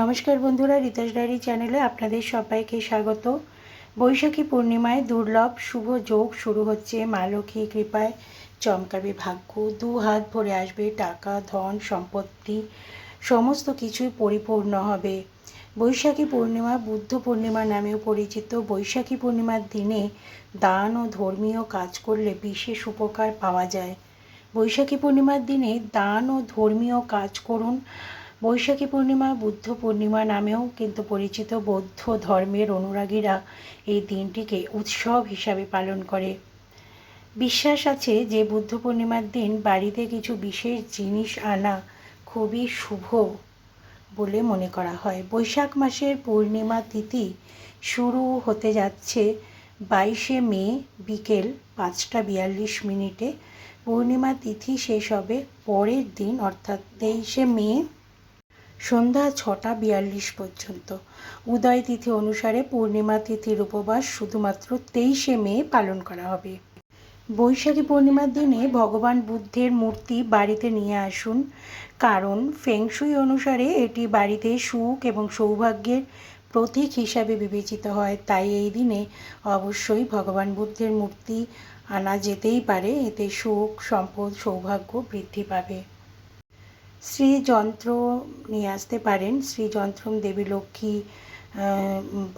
নমস্কার বন্ধুরা রিতাস ডায়েরি চ্যানেলে আপনাদের সবাইকে স্বাগত। বৈশাখী পূর্ণিমায় দুর্লভ শুভ যোগ শুরু হচ্ছে। মা লক্ষ্মী কৃপায় চমকাবে ভাগ্য, দু হাত ভরে আসবে টাকা, ধন, সম্পত্তি, সমস্ত কিছুই পরিপূর্ণ হবে। বৈশাখী পূর্ণিমা বুদ্ধ পূর্ণিমা নামেও পরিচিত। বৈশাখী পূর্ণিমার দিনে দান ও ধর্মীয় কাজ করলে বিশেষ উপকার পাওয়া যায়। বৈশাখী পূর্ণিমার দিনে দান ও ধর্মীয় কাজ করুন। বৈশাখী পূর্ণিমা, বুদ্ধ পূর্ণিমা নামেও কিন্তু পরিচিত বৌদ্ধ ধর্মের অনুরাগীরা এই দিনটিকে উৎসব হিসাবে পালন করে। বিশ্বাস আছে যে বুদ্ধ পূর্ণিমার দিন বাড়িতে কিছু বিশেষ জিনিস আনা খুবই শুভ বলে মনে করা হয়। বৈশাখ মাসের পূর্ণিমা তিথি শুরু হতে যাচ্ছে বাইশে মে বিকেল পাঁচটা বিয়াল্লিশ মিনিটে। পূর্ণিমা তিথি শেষ হবে পরের দিন, অর্থাৎ তেইশে মে সন্ধ্যা ছটা বিয়াল্লিশ পর্যন্ত। উদয় তিথি অনুসারে পূর্ণিমা তিথির উপবাস শুধুমাত্র তেইশে মে পালন করা হবে। বৈশাখী পূর্ণিমার দিনে ভগবান বুদ্ধের মূর্তি বাড়িতে নিয়ে আসুন। কারণ ফেংশুই অনুসারে এটি বাড়িতে সুখ এবং সৌভাগ্যের প্রতীক হিসাবে বিবেচিত হয়। তাই এই দিনে অবশ্যই ভগবান বুদ্ধের মূর্তি আনা যেতেই পারে। এতে সুখ, সম্পদ, সৌভাগ্য বৃদ্ধি পাবে। শ্রীযন্ত্র নিয়ে আসতে পারেন। শ্রীযন্ত্রম দেবী লক্ষ্মী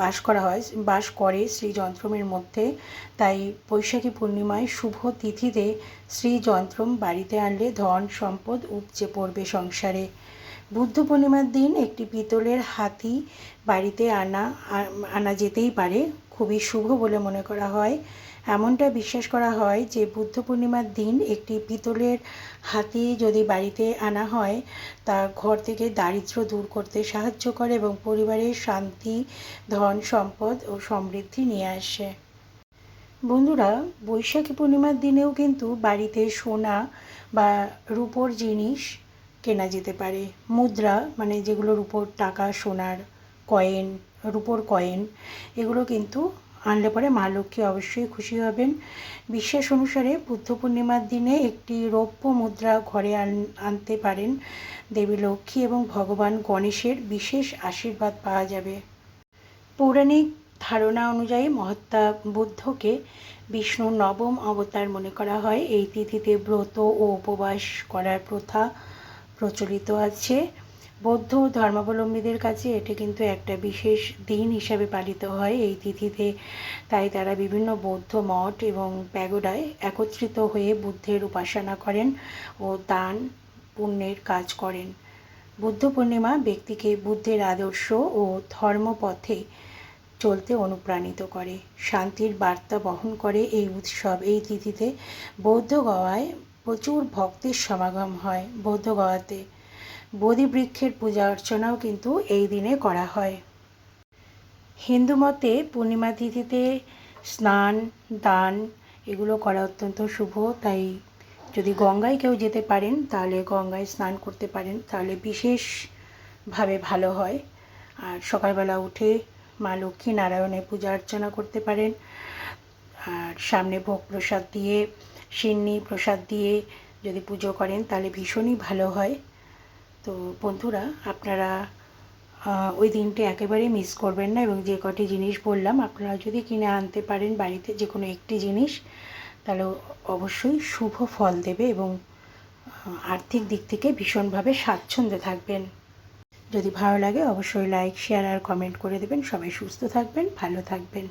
বাস করা হয়, বাস করে শ্রীযন্ত্রমের মধ্যে। তাই বৈশাখী পূর্ণিমায় শুভ তিথিতে শ্রীযন্ত্রম বাড়িতে আনলে ধন, সম্পদ উপচে পড়বে সংসারে। বুদ্ধ পূর্ণিমার দিন একটি পিতলের হাতি বাড়িতে আনা আনা যেতেই পারে। খুবই শুভ বলে মনে করা হয়। এমনটা বিশ্বাস করা হয় যে বুদ্ধ পূর্ণিমার দিন একটি পিতলের হাতি যদি বাড়িতে আনা হয়, তা ঘর থেকে দারিদ্র দূর করতে সাহায্য করে এবং পরিবারের শান্তি, ধন, সম্পদ ও সমৃদ্ধি নিয়ে আসে। বন্ধুরা, বৈশাখী পূর্ণিমার দিনেও কিন্তু বাড়িতে সোনা বা রূপোর জিনিস কেনা যেতে পারে। মুদ্রা মানে যেগুলো উপর টাকা, সোনার কয়েন রূপোর কয়েন এগুলো কিন্তু আনলে পরে মা লক্ষ্মী অবশ্যই খুশি হবেন। বিশ্বাস অনুসারে বুদ্ধ পূর্ণিমার দিনে একটি রৌপ্য মুদ্রা ঘরে আনতে পারেন। দেবী লক্ষ্মী এবং ভগবান গণেশের বিশেষ আশীর্বাদ পাওয়া যাবে। পৌরাণিক ধারণা অনুযায়ী মহাত্মা বুদ্ধকে বিষ্ণুর নবম অবতার মনে করা হয়। এই তিথিতে ব্রত ও উপবাস করার প্রথা প্রচলিত আছে। বৌদ্ধ ধর্মাবলম্বীদের কাছে এটি কিন্তু একটা বিশেষ দিন হিসাবে পালিত হয় এই তিথিতে। তাই তারা বিভিন্ন বৌদ্ধ মঠ এবং প্যাগোডায় একত্রিত হয়ে বুদ্ধের উপাসনা করেন ও দান পুণ্যের কাজ করেন। বুদ্ধ পূর্ণিমা ব্যক্তিকে বুদ্ধের আদর্শ ও ধর্মপথে চলতে অনুপ্রাণিত করে। শান্তির বার্তা বহন করে এই উৎসব। এই তিথিতে বৌদ্ধ গওয়ায় প্রচুর ভক্তের সমাগম হয়। বৌদ্ধ গওয়াতে বোধি বৃক্ষের পূজা অর্চনাও কিন্তু এই দিনে করা হয়। হিন্দু মতে পূর্ণিমা তিথিতে স্নান, দান, এগুলো করা অত্যন্ত শুভ। তাই যদি গঙ্গায় কেউ যেতে পারেন, তাহলে গঙ্গায় স্নান করতে পারেন। তাহলে বিশেষভাবে ভালো হয়। আর সকালবেলা উঠে মা লক্ষ্মী নারায়ণের পূজা অর্চনা করতে পারেন। আর সামনে ভোগ প্রসাদ দিয়ে, সিন্নি প্রসাদ দিয়ে যদি পুজো করেন, তাহলে ভীষণই ভালো হয়। তো বন্ধুরা, আপনারা ওই দিনটি একেবারেই মিস করবেন না এবং যে কটি জিনিস বললাম, আপনারা যদি কিনে আনতে পারেন বাড়িতে যে কোনো একটি জিনিস, তাহলে অবশ্যই শুভ ফল দেবে এবং আর্থিক দিক থেকে ভীষণভাবে স্বাচ্ছন্দ্যে থাকবেন। যদি ভালো লাগে, অবশ্যই লাইক শেয়ার আর কমেন্ট করে দেবেন। সবাই সুস্থ থাকবেন, ভালো থাকবেন।